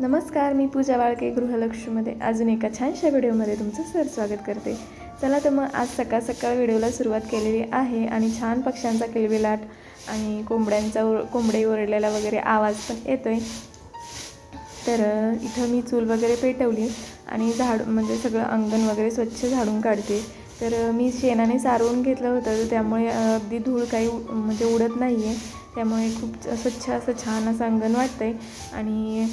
नमस्कार मी पूजा वाळके गृहलक्ष्मीमध्ये. अजून एका छानशा व्हिडिओमध्ये तुमचं सर स्वागत करते. चला तर मग आज सकाळ सकाळ व्हिडिओला सुरुवात केलेली आहे आणि छान पक्ष्यांचा किलबिलाट आणि कोंबड्यांचा ओ कोंबडे ओरडलेला वगैरे आवाज पण येतोय. तर इथं मी चूल वगैरे पेटवली आणि झाड म्हणजे सगळं अंगण वगैरे स्वच्छ झाडून काढते. तर मी शेणाने सारवून घेतलं होतं तर त्यामुळे अगदी धूळ काही उ- म्हणजे उडत नाही आहे त्यामुळे खूप स्वच्छ असं छान असं अंगण वाटतं आहे आणि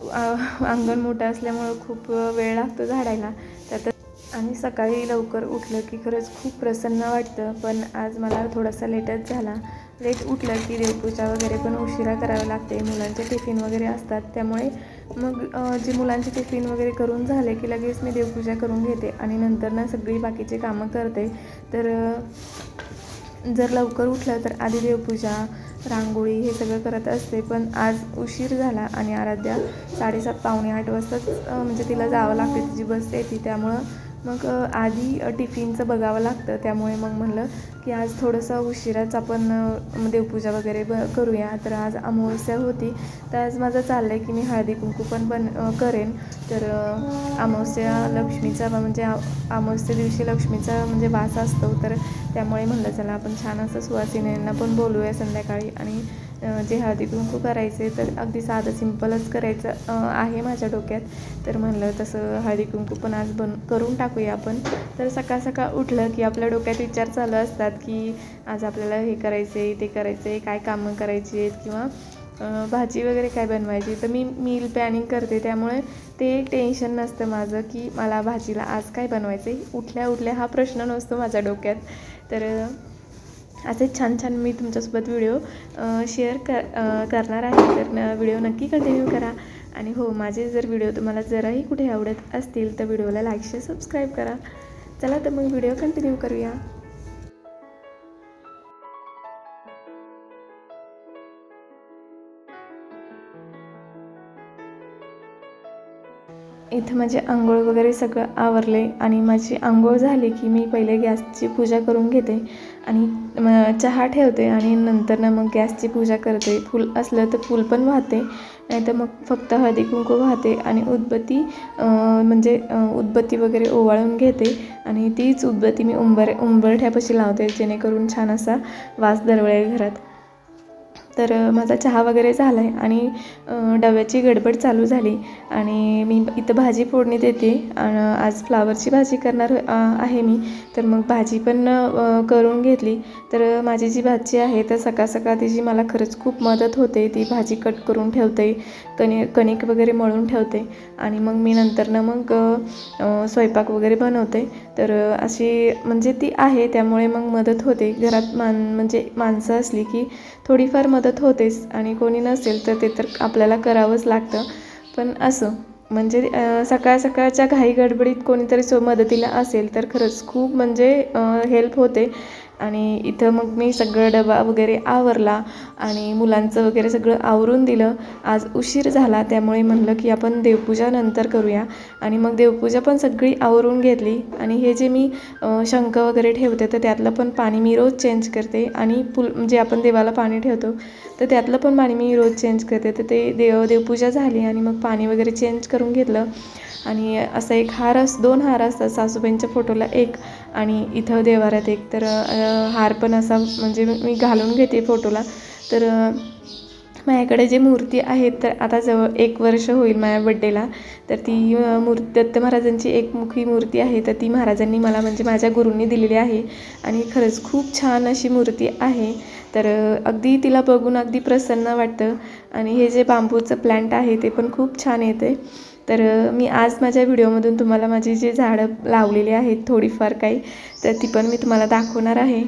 अंगण मोठं असल्यामुळं खूप वेळ लागतो झाडायला. त्यात आणि सकाळी लवकर उठलं की खरंच खूप प्रसन्न वाटतं पण आज मला थोडासा लेटच झाला. लेट उठलं की देवपूजा वगैरे पण उशिरा करावं लागते. मुलांचे टिफिन वगैरे असतात त्यामुळे मग जे मुलांचे टिफिन वगैरे करून झाले की लगेच मी देवपूजा करून घेते आणि नंतर ना सगळी बाकीचे कामं करते. तर जर लवकर उठलं तर आधी देवपूजा रांगोळी हे सगळं करत असते पण आज उशीर झाला आणि आराध्या साडेसात पावणे आठ वाजताच म्हणजे तिला जावं लागते तिची बस येते त्यामुळं मग आधी टिफिनचं बघावं लागतं. त्यामुळे मग म्हणलं की आज थोडंसं उशिराच आपण देवपूजा म्हणजे वगैरे ब करूया. तर आज अमावस्या होती. तर आज माझं चाललं आहे की मी हळदी कुंकू पण बन करेन. तर अमावस्या लक्ष्मीचा म्हणजे अमावस्या दिवशी लक्ष्मीचा म्हणजे वास असतो. तर त्यामुळे म्हणलं चला आपण छान असं सुवासिनींना पण बोलूया संध्याकाळी. आणि जे हळदी कुंकू करायचे तर अगदी साधं सिंपलच करायचं आहे माझ्या डोक्यात. तर म्हणलं तसं हळदी कुंकू पण आज बन करून टाकूया आपण. तर सकाळ सकाळ उठलं की आपल्या डोक्यात विचार चालू असतात की आज आपल्याला हे करायचं आहे ते करायचं आहे काय कामं करायची आहेत किंवा भाजी वगैरे काय बनवायची. तर मी मील प्लॅनिंग करते. त्यामुळे ते टेन्शन नसतं माझं की मला भाजीला आज काय बनवायचं आहे उठल्या उठल्या हा प्रश्न नसतो माझ्या डोक्यात. तर असे छान छान मी तुमच्यासोबत व्हिडिओ शेअर कर करणार आहे. तर व्हिडिओ नक्की कंटिन्यू करा. आणि हो माझे जर व्हिडिओ तुम्हाला जराही कुठे आवडत असतील तर व्हिडिओला लाईक शेअर सबस्क्राईब करा. चला तर मग व्हिडिओ कंटिन्यू करूया. इथं माझे आंघोळ वगैरे सगळं आवरले आणि माझी आंघोळ झाली की मी पहिले गॅसची पूजा करून घेते. आणि मग चहा ठेवते आणि नंतर ना मग गॅसची पूजा करते. फूल असलं तर फूल पण वाहते नाहीतर मग फक्त हळदी कुंकू वाहते आणि उदबत्ती म्हणजे उदबत्ती वगैरे ओवाळून घेते आणि तीच उदबत्ती मी उंबर उंबरठ्यापाशी लावते जेणेकरून छान असा वास दरवळेल घरात. तर माझा चहा वगैरे झाला आहे आणि डव्याची डब्याची गडबड चालू झाली आणि मी इथं भाजी फोडणी देते आणि आज फ्लावरची भाजी करणार आहे मी. तर मग भाजी पण करून घेतली. तर माझी जी भाजी आहे तर सकाळ सकाळ तिची मला खरंच खूप मदत होते ती भाजी कट करून ठेवते कणी कणिक वगैरे मळून ठेवते. आणि मग मी नंतरनं मग स्वयंपाक वगैरे बनवते. तर अशी म्हणजे ती आहे त्यामुळे मग मदत होते. घरात मान म्हणजे माणसं असली की थोडीफार मदत होतेच आणि कोणी नसेल तर ते तर आपल्याला करावंच लागतं. पण असं म्हणजे सकाळ सकाळच्या घाई गडबडीत कोणीतरी सो मदतीला असेल तर खरंच खूप म्हणजे हेल्प होते. आणि इथं मग मी सगळं डबा वगैरे आवरला आणि मुलांचं वगैरे सगळं आवरून दिलं. आज उशीर झाला त्यामुळे म्हणलं की आपण देवपूजा नंतर करूया. आणि मग देवपूजा पण सगळी आवरून घेतली. आणि हे जे मी शंख वगैरे ठेवते तर त्यातलं पण पाणी मी रोज चेंज करते. आणि पुल जे आपण देवाला पाणी ठेवतो तर त्यातलं पण पाणी मी रोज चेंज करते. तर ते देव देवपूजा झाली आणि मग पाणी वगैरे चेंज करून घेतलं. आणि असा एक हार अस दोन हार असतात सासूबाईंच्या फोटोला एक आणि इथं देवाऱ्यात एक. तर हार पण असा म्हणजे मी घालून घेते फोटोला. तर माझ्याकडे जे मूर्ती आहेत तर आता जवळ एक वर्ष होईल माझ्या बड्डेला तर ती मूर्ती दत्त महाराजांची एकमुखी मूर्ती आहे तर ती महाराजांनी मला म्हणजे माझ्या गुरूंनी दिलेली आहे. आणि खरंच खूप छान अशी मूर्ती आहे. तर अगदी तिला बघून अगदी प्रसन्न वाटतं. आणि हे जे बांबूचं प्लॅन्ट आहे ते पण खूप छान येते तर मी आज माझ्या व्हिडिओमधून तुम्हाला माझी जी झाडं लावलेली आहेत थोडीफार काही तर ती पण मी तुम्हाला दाखवणार आहे.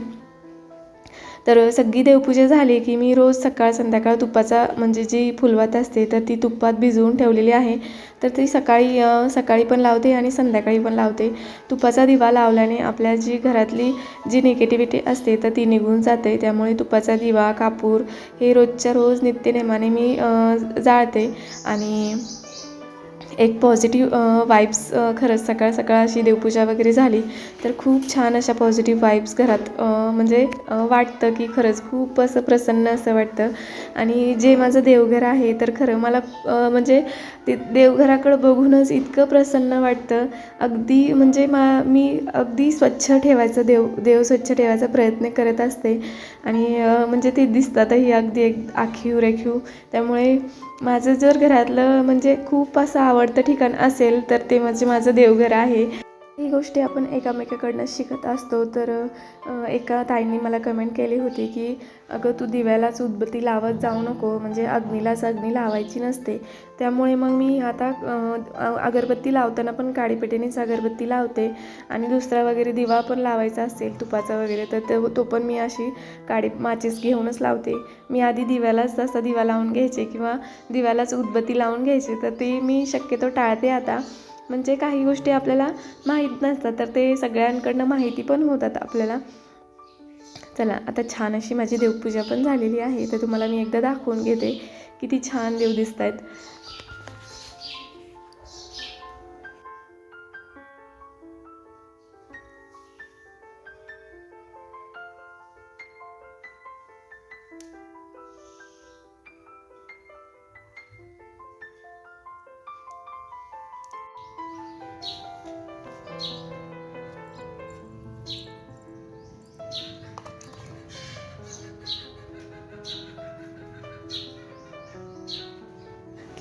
तर सगळी देवपूजा झाली की मी रोज सकाळ संध्याकाळ तुपाचा म्हणजे जी फुलवात असते तर ती तुपात भिजवून ठेवलेली आहे. तर ती सकाळी सकाळी पण लावते आणि संध्याकाळी पण लावते. तुपाचा दिवा लावल्याने आपल्या जी घरातली जी निगेटिव्हिटी असते तर ती निघून जाते. त्यामुळे तुपाचा दिवा कापूर हे रोजच्या रोज नित्यनेमाने मी जाळते आणि एक पॉझिटिव्ह वाईब्स खरंच सकाळ सकाळ अशी देवपूजा वगैरे झाली तर खूप छान अशा पॉझिटिव्ह वाईब्स घरात म्हणजे वाटतं की खरंच खूप असं प्रसन्न असं वाटतं. आणि जे माझं देवघर आहे तर खरं मला म्हणजे ते देवघराकडं बघूनच इतकं प्रसन्न वाटतं. अगदी म्हणजे मा मी अगदी स्वच्छ ठेवायचं देव देव स्वच्छ ठेवायचा प्रयत्न करत असते. आणि म्हणजे ते दिसतातही अगदी एक आखीव रेखीव. त्यामुळे माझं जर घरातलं म्हणजे खूप असं आवडतं ठिकाण असेल तर ते म्हणजे माझं देवघर आहे. ही गोष्टी आपण एकामेकाकडनं शिकत असतो. तर एका ताईंनी मला कमेंट केली होती की अगं तू दिव्यालाच उदबत्ती लावत जाऊ नको. म्हणजे अग्नीलाच अग्नी लावायची नसते. त्यामुळे मग मी आता अगरबत्ती लावताना पण काडीपेटीनेच अगरबत्ती लावते. आणि दुसरा वगैरे दिवा पण लावायचा असेल तुपाचा वगैरे तर तो तो पण मी अशी काडी माचीस घेऊनच लावते. मी आधी दिव्यालाच तसा दिवा लावून घ्यायचे किंवा दिव्यालाच उदबत्ती लावून घ्यायची. तर ते मी शक्यतो टाळते आता. म्हणजे काही गोष्टी आपल्याला माहीत नसतात तर ते सगळ्यांकडनं माहिती पण होतात आपल्याला. चला आता छान अशी माझी देवपूजा पण झालेली आहे तर तुम्हाला मी एकदा दाखवून घेते किती छान देव दिसत आहेत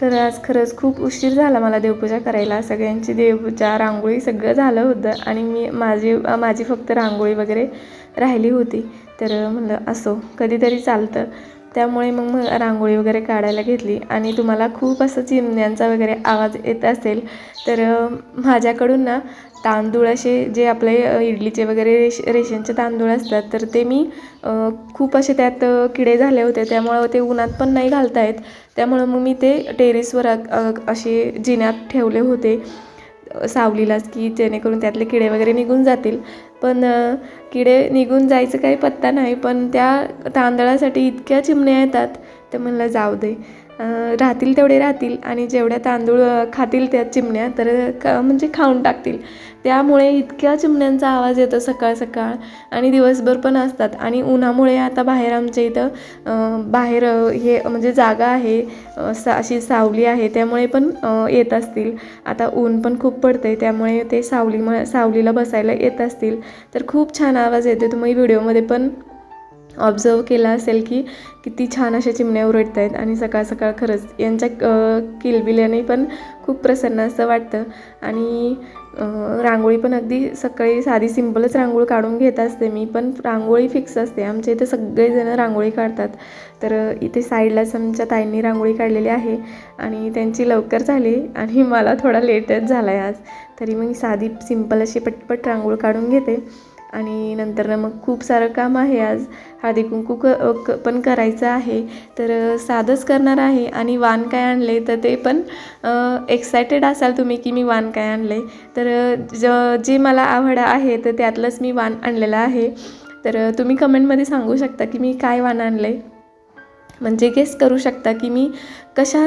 तर आज खरंच खूप उशीर झाला मला देवपूजा करायला. सगळ्यांची देवपूजा रांगोळी सगळं झालं होतं आणि मी माझी माझी फक्त रांगोळी वगैरे राहिली होती. तर म्हणलं असो कधीतरी चालतं. त्यामुळे मग मग रांगोळी वगैरे काढायला घेतली. आणि तुम्हाला खूप असं चिमण्यांचा वगैरे आवाज येत असेल तर माझ्याकडून ना तांदूळ असे जे आपले इडलीचे वगैरे रेश रेशनचे तांदूळ असतात तर ते मी खूप असे त्यात किडे झाले होते. त्यामुळं ते उन्हात पण नाही घालता येत. त्यामुळं मग मी ते टेरेसवर असे जिन्यात ठेवले होते सावलीलाच की जेणेकरून त्यातले किडे वगैरे निघून जातील. पण किडे निघून जायचं काही पत्ता नाही पण त्या तांदळासाठी इतक्या चिमण्या येतात तर म्हणलं जाऊ दे. राहतील तेवढे राहतील आणि जेवढ्या तांदूळ खातील त्या चिमण्या तर क म्हणजे खाऊन टाकतील. त्यामुळे इतक्या चिमण्यांचा आवाज येतो सकाळ सकाळ. आणि दिवसभर पण असतात. आणि उन्हामुळे आता बाहेर आमच्या इथं बाहेर हे म्हणजे जागा आहे. सा अशी सावली आहे. त्यामुळे पण येत असतील. आता ऊन पण खूप पडतंय. त्यामुळे ते सावली म सावलीला बसायला येत असतील. तर खूप छान आवाज येतो तुम्ही व्हिडिओमध्ये पण ऑब्झर्व केला असेल की किती छान अशा चिमण्या उरडत आहेत आणि सकाळ सकाळ खरंच यांच्या किलबिल्याने पण खूप प्रसन्न असं वाटतं. आणि रांगोळी पण अगदी सकाळी साधी सिंपलच रांगोळी काढून घेत असते मी पण रांगोळी फिक्स असते. आमच्या इथे सगळेजणं रांगोळी काढतात. तर इथे साईडलाच आमच्या ताईंनी रांगोळी काढलेली आहे आणि त्यांची लवकर झाली आणि मला थोडा लेटच झाला आहे आज. तरी मग साधी सिंपल अशी पटपट रांगोळी काढून घेते. आणि नंतर मग खूप सारं काम आहे आज. हळदी कुंकू क क- पण करायचं आहे. तर साधंच करणार आहे. आणि वाण काय आणले तर ते पण एक्सायटेड असाल तुम्ही की मी वाण काय आणले तर ज जे मला आवड आहे तर त्यातलंच मी वाण आणलेलं आहे. तर तुम्ही कमेंटमध्ये सांगू शकता की मी काय वाण आणलं आहे म्हणजे गेस करू शकता की मी कशा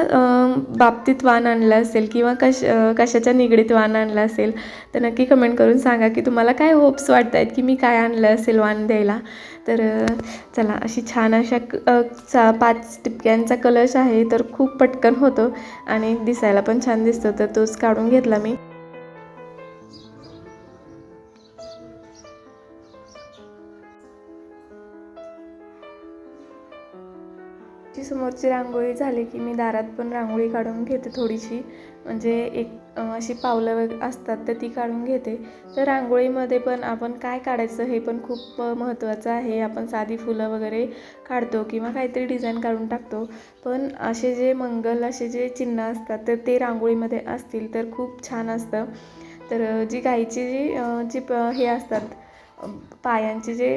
बाबतीत वाण आणलं असेल किंवा कश कशाच्या निगडीत वाण आणलं असेल तर नक्की कमेंट करून सांगा की तुम्हाला काय होप्स वाटत आहेत की मी काय आणलं असेल वाण द्यायला. तर चला अशी छान अशा चा पाच टिपक्यांचा कलश आहे तर खूप पटकन होतो आणि दिसायला पण छान दिसतो तर तोच काढून घेतला मी. ची समोरची रांगोळी झाली की मी दारात पण रांगोळी काढून घेते थोडीशी. म्हणजे एक अशी पावलं वग असतात तर ती काढून घेते. तर रांगोळीमध्ये पण आपण काय काढायचं हे पण खूप महत्त्वाचं आहे. आपण साधी फुलं वगैरे काढतो किंवा काहीतरी डिझाईन काढून टाकतो. पण असे जे मंगल असे जे चिन्ह असतात तर ते रांगोळीमध्ये असतील तर खूप छान असतं. तर जी गाईची जी जी प हे असतात पायांचे जे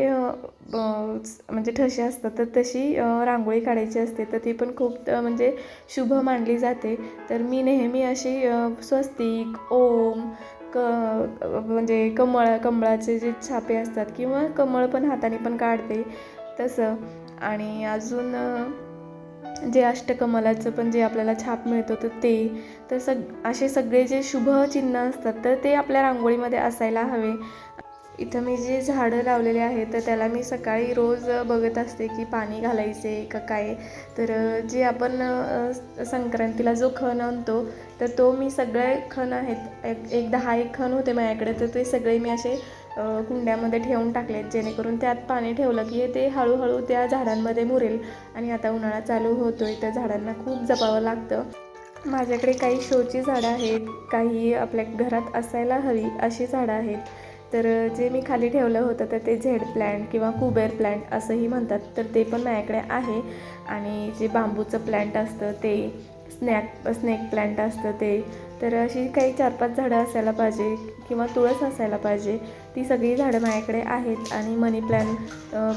ब- म्हणजे ठसे असतात तर तशी रांगोळी काढायची असते तर ती पण खूप म्हणजे शुभ मानली जाते. तर मी नेहमी अशी स्वस्तिक ओम क म्हणजे कमळ कमळाचे जे छापे असतात किंवा कमळ पण हाताने पण काढते तसं. आणि अजून जे अष्टकमलाचं पण जे आपल्याला छाप मिळतो तर ते. तर सग असे सगळे जे शुभ चिन्ह असतात तर ते आपल्या रांगोळीमध्ये असायला हवे. इथं मी जे झाडं लावलेले आहेत तर त्याला मी सकाळी रोज बघत असते की पाणी घालायचे का काय. तर जे आपण संक्रांतीला जो खण आणतो तर तो मी सगळे खण आहेत एक एक दहा एक खण होते माझ्याकडे तर ते सगळे मी असे कुंड्यामध्ये ठेवून टाकलेत जेणेकरून त्यात पाणी ठेवलं की ते हळूहळू त्या झाडांमध्ये मुरेल आणि आता उन्हाळा चालू होतो आहे तर झाडांना खूप जपावं लागतं. माझ्याकडे काही शोची झाडं आहेत काही आपल्या घरात असायला हवी अशी झाडं आहेत. तर जे मी खाली ठेवलं होतं तर ते झेड प्लॅन्ट किंवा कुबेर प्लॅन्ट असंही म्हणतात. तर ते पण माझ्याकडे आहे. आणि जे बांबूचं प्लॅन्ट असतं ते स्नॅक स्नेक प्लॅन्ट असतं ते. तर अशी काही चार पाच झाडं असायला पाहिजे किंवा तुळस असायला पाहिजे ती सगळी झाडं माझ्याकडे आहेत. आणि मनी प्लॅन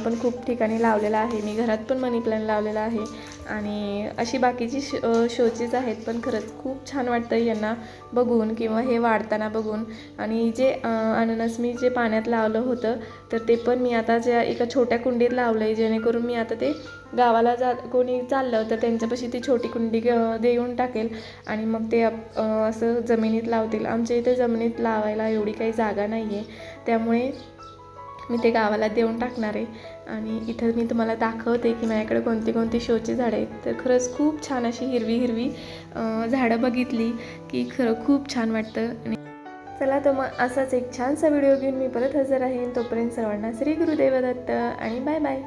पण खूप ठिकाणी लावलेला आहे. मी घरात पण मनी प्लॅन लावलेला आहे. आणि अशी बाकीची श शोचीज आहेत पण खरंच खूप छान वाटतं यांना बघून किंवा हे वाढताना बघून. आणि जे अननस मी जे पाण्यात लावलं होतं तर ते पण मी आता ज्या एका छोट्या कुंडीत लावलं आहे जेणेकरून मी आता ते गावाला जा कोणी चाललं तर त्यांच्यापाशी ती छोटी कुंडी देऊन टाकेल. आणि मग ते असं जमिनीत लावतील. आमच्या इथे जमिनीत लावायला एवढी काही जागा नाही आहे त्यामुळे मी ते गावाला देऊन टाकणार आहे. आणि इथं मी तुम्हाला दाखवते की माझ्याकडे कोणती कोणती शोची झाडं आहेत. तर खरंच खूप छान अशी हिरवी हिरवी झाडं बघितली की खरं खूप छान वाटतं. आणि चला तर मग असाच एक छानसा व्हिडिओ घेऊन मी परत हजर राहीन. तोपर्यंत सर्वांना श्री गुरुदेव दत्त आणि बाय बाय.